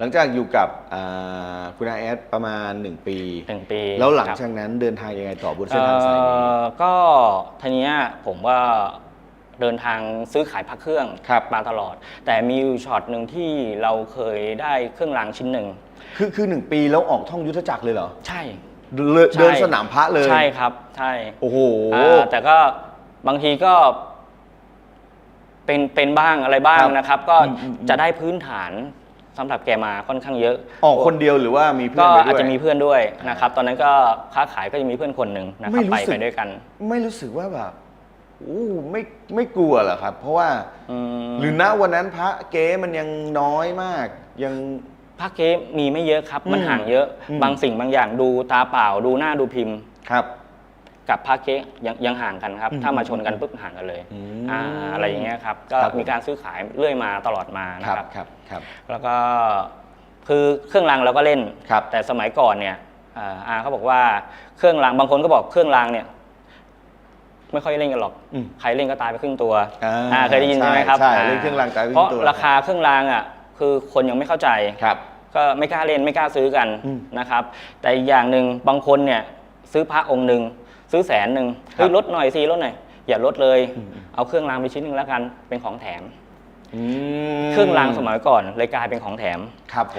หลังจากอยู่กับอ่าคุณอาแอดประมาณ 1 ปี หนึ่งปีแล้วหลังครับจากนั้นเดินทางยังไงต่อบนเส้นทางสายนี้เอ่อก็ทีเนี้ยผมว่าเดินทางซื้อขายพระเครื่องครับมาตลอด แต่มีอยู่ช็อตหนึ่งที่เราเคยได้เครื่องรางชิ้นหนึ่งคือคือหนึ่งปีแล้วออกท่องยุทธจักรเลยเหรอใช่เดินใช่เดินสนามพระเลย ใช่ครับ ใช่โอ้โห อ่าแต่ก็บางทีก็ เป็นเป็นบ้างอะไรบ้างครับนะครับ ก็อืมอืมอืมจะได้พื้นฐาน สำหรับแกมาค่อนข้างเยอะ ออกคนเดียวหรือว่ามีเพื่อก็นไปด้วยอาจจะมีเพื่อนด้วยนะครับตอนนั้นก็ค้าขายก็จะมีเพื่อนคนหนึ่งนะครับไม่รู้ไปสึก ไปด้วยกันไม่รู้สึกว่าแบบอู้ไม่ไม่กลัวเหรอครับ เพราะว่าอืมหรือณวันนั้นพระเก๊มันยังน้อยมาก ยัง ภาคเก๊มีไม่เยอะครับ มันอืมห่างเยอะ อืม บางสิ่งบางอย่างดูตาเปล่าดูหน้าดูพิมพ์ ครับ กับภาคเก๊ยังยังห่างกันครับอืมถ้ามาชนกันปุ๊บห่างกันเลยอืมอ่าอะไรอย่างเงี้ยครับก็ครับผมมีการซื้อขายเรื่อยมาตลอดมาคนะรับครับครับครับ แล้วก็คือเครื่องรางเราก็เล่นครับแต่สมัยก่อนเนี่ยอ่าอาเขาบอกว่าเครื่องรางบางคนก็บอกเครื่องรางเนี่ยไม่ค่อยเล่นกันหรอกอืมใครเล่นก็ตายไปครึ่งตัวอ่าอ่าเคยได้ยินใช่ไหมครับใช่อ่าเล่นเครื่องรางตายไปครึ่งเพราะตัวราคาเครื่องรางอะคือคนยังไม่เข้าใจครับ ก็ไม่กล้าเล่นไม่กล้าซื้อกันอืมนะครับ แต่อีกอย่างหนึ่งบางคนเนี่ยซื้อพระองค์หนึ่ง ซื้อแสนหนึ่งครับเฮ้ยลดหน่อยสิลดหน่อยอย่าลดเลยอืมเอาเครื่องรางไปชิ้นหนึ่งแล้วกันเป็นของแถมอืมเครื่องรางสมัยก่อนเลยกลายเป็นของแถมครับผม